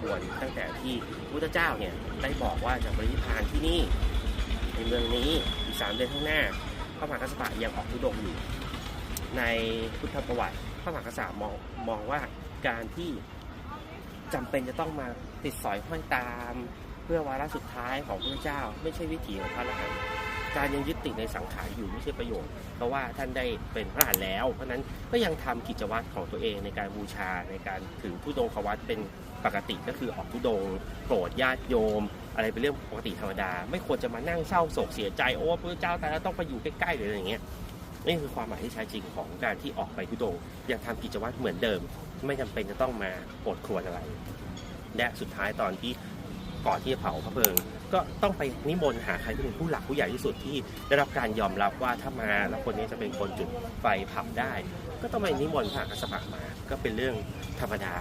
ควรตั้งแต่ที่พุทธเจ้าเนี่ยได้บอกว่าจะบริพานที่นี่ในเมืองนี้อีกสามเดือนข้างหน้าพระมหากษัตริย์ยังออกทุดงอยู่ ในพุทธประวัติพระมหากษัตริย์มองมองว่าการที่จำเป็นจะต้องมาติดสอยห้อยตาม เพื่อวาระสุดท้ายของพระเจ้า ไม่ใช่วิถีของพระอรหันต์ การยังยึดติดในสังขารอยู่ไม่ใช่ประโยชน์ เพราะว่าท่านได้เป็นพระอรหันต์แล้ว เพราะนั้นก็ยังทำกิจวัตรของตัวเองในการบูชาในการถือทุดงควัตเป็นปกติก็คือออกทุดงโปรดญาติโยม อะไรเป็นเรื่องปกติธรรมดา ไม่ควรจะมานั่งเศร้าโศกเสียใจโอ้พระเจ้าแต่แล้วต้องไปอยู่ใกล้ๆหรืออะไรอย่างเงี้ยนี่คือความหมายที่แท้จริงของการที่ออกไปทุดงยังทำกิจวัตรเหมือนเดิม ไม่จำเป็นจะต้องมาโอดครวญอะไร และสุดท้ายตอนที่ ก่อนที่จะเผาพระเพลิง ก็ต้องไปนิมนต์หาใครที่เป็นผู้หลักผู้ใหญ่ที่สุดที่ได้รับการยอมรับว่าถ้ามาแล้วคนนี้จะเป็นคนจุดไฟเผาได้ ก็ต้องไปนิมนต์พระกษัตริย์มา ก็เป็นเรื่องธรรมดา